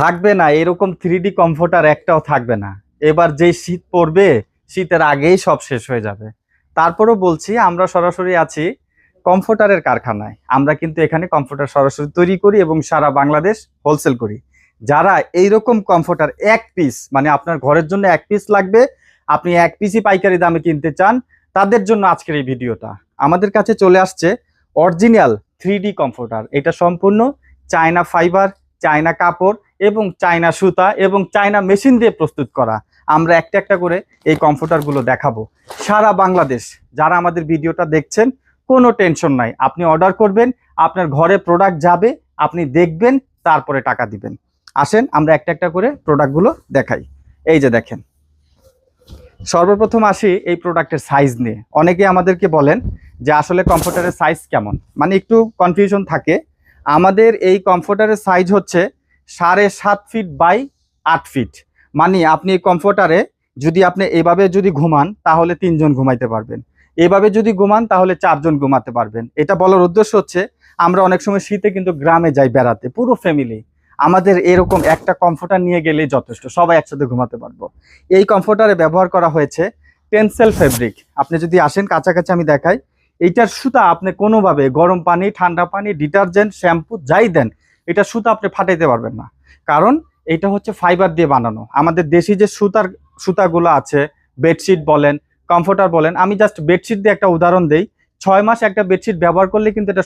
থাকবে না, এরকম থ্রি কমফোর্টার একটাও থাকবে না। এবার যেই শীত পড়বে, শীতের আগেই সব শেষ হয়ে যাবে। তারপরেও বলছি, আমরা সরাসরি আছি কমফোর্টারের কারখানায়। আমরা কিন্তু এখানে কমফোর্টার সরাসরি তৈরি করি এবং সারা বাংলাদেশ হোলসেল করি। যারা এইরকম কমফোর্টার এক পিস মানে আপনার ঘরের জন্য এক পিস লাগবে, আপনি এক পিসই পাইকারি দামে কিনতে চান, তাদের জন্য আজকের এই ভিডিওটা। আমাদের কাছে চলে আসছে অরিজিনাল থ্রি ডি কমফোর্টার এটা সম্পূর্ণ চায়না ফাইবার চায়না কাপড় এবং চায়না সুতা এবং চায়না মেশিন দিয়ে প্রস্তুত করা। আমরা একটা একটা করে এই কমফোর্টারগুলো দেখাবো। সারা বাংলাদেশ, যারা আমাদের ভিডিওটা দেখছেন, কোনো টেনশন নাই। আপনি অর্ডার করবেন, আপনার ঘরে প্রোডাক্ট যাবে, আপনি দেখবেন, তারপরে টাকা দিবেন। আসেন, আমরা একটা একটা করে প্রোডাক্টগুলো দেখাই। এই যে দেখেন। সর্বপ্রথম আসি এই প্রোডাক্টের সাইজ নিয়ে। অনেকে আমাদেরকে বলেন যে আসলে কম্পিউটারের সাইজ কেমন? মানে একটু কনফিউশন থাকে। আমাদের এই কমফোর্টারের সাইজ হচ্ছে সাড়ে সাত ফিট বাই আট ফিট মানে আপনি এই কমফোর্টারে যদি আপনি এভাবে যদি ঘুমান, তাহলে তিনজন ঘুমাইতে পারবেন। এভাবে যদি ঘুমান, তাহলে চারজন ঘুমাতে পারবেন। এটা বলার উদ্দেশ্য হচ্ছে, আমরা অনেক সময় শীতে কিন্তু গ্রামে যাই বেড়াতে, পুরো ফ্যামিলি আমাদের এরকম একটা কমফোর্টার নিয়ে গেলে যথেষ্ট, সবাই একসাথে ঘুমাতে পারব। এই কমফোর্টারে ব্যবহার করা হয়েছে টেন্সেল ফেব্রিক আপনি যদি আসেন, কাছাকাছি আমি দেখাই এইটার সুতা আপনি কোনোভাবে গরম পানি, ঠান্ডা পানি, ডিটারজেন্ট, শ্যাম্পু যাই দেন, এটা সুতা আপনি ফাটাইতে পারবেন না। কারণ এটা হচ্ছে ফাইবার দিয়ে বানানো। আমাদের দেশি যে সুতার, সুতাগুলো আছে, বেডশিট বলেন, কমফোর্টার বলেন, আমি জাস্ট বেডশিট দিয়ে একটা উদাহরণ দিই। ছয় মাস একটা বেডশিট ব্যবহার করলে কিন্তু এটা